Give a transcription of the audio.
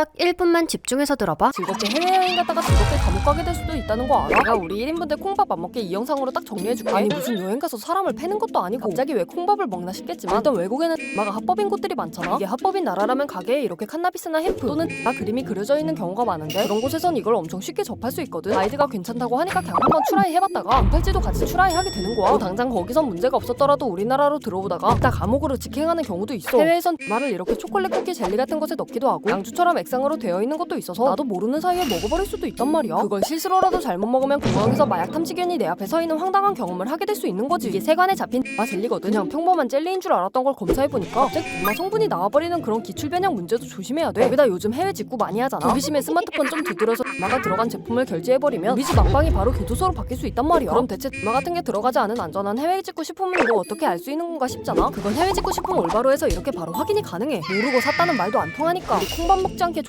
딱 1분만 집중해서 들어봐. 즐겁게 해외여행 갔다가 즐겁게 감옥 가게 될 수도 있다는 거 알아? 내가 우리 1인분들 콩밥 안 먹게 이 영상으로 딱 정리해줄게. 아니 무슨 여행 가서 사람을 패는 것도 아니고. 갑자기 왜 콩밥을 먹나 싶겠지만 일단 외국에는 마가 합법인 곳들이 많잖아. 이게 합법인 나라라면 가게에 이렇게 칸나비스나 햄프 또는 나 그림이 그려져 있는 경우가 많은데 그런 곳에선 이걸 엄청 쉽게 접할 수 있거든. 가이드가 괜찮다고 하니까 그냥 한번 추라이 해봤다가 안 팔지도 같이 추라이 하게 되는 거야. 뭐 당장 거기선 문제가 없었더라도 우리나라로 들어오다가 딱 감옥으로 직행하는 경우도 있어. 해외에선 말을 이렇게 초콜릿 쿠키 젤리 같은 것에 넣기도 하고 양주처럼 액상으로 되어 있는 것도 있어서 나도 모르는 사이에 먹어버릴 수도 있단 말이야. 그걸 실수로라도 잘못 먹으면 공항에서 마약 탐지견이 내 앞에 서 있는 황당한 경험을 하게 될 수 있는 거지. 이게 세관에 잡힌 마 젤리거든. 그냥 평범한 젤리인 줄 알았던 걸 검사해 보니까 갑자기 정말 성분이 나와버리는 그런 기출 변형 문제도 조심해야 돼. 여기다 요즘 해외 직구 많이 하잖아. 호기심에 스마트폰 좀 두드려서 마가 들어간 제품을 결제해버리면 우리 집 안방이 바로 교도소로 바뀔 수 있단 말이야. 그럼 대체 마 같은 게 들어가지 않은 안전한 해외 직구 식품을 뭐 어떻게 알 수 있는 건가 싶잖아. 그건 해외 직구 식품 올바로 해서 이렇게 바로 확인이 가능해. 모르고 샀다는 말도 안 통하니까. 콩밥 먹지 않게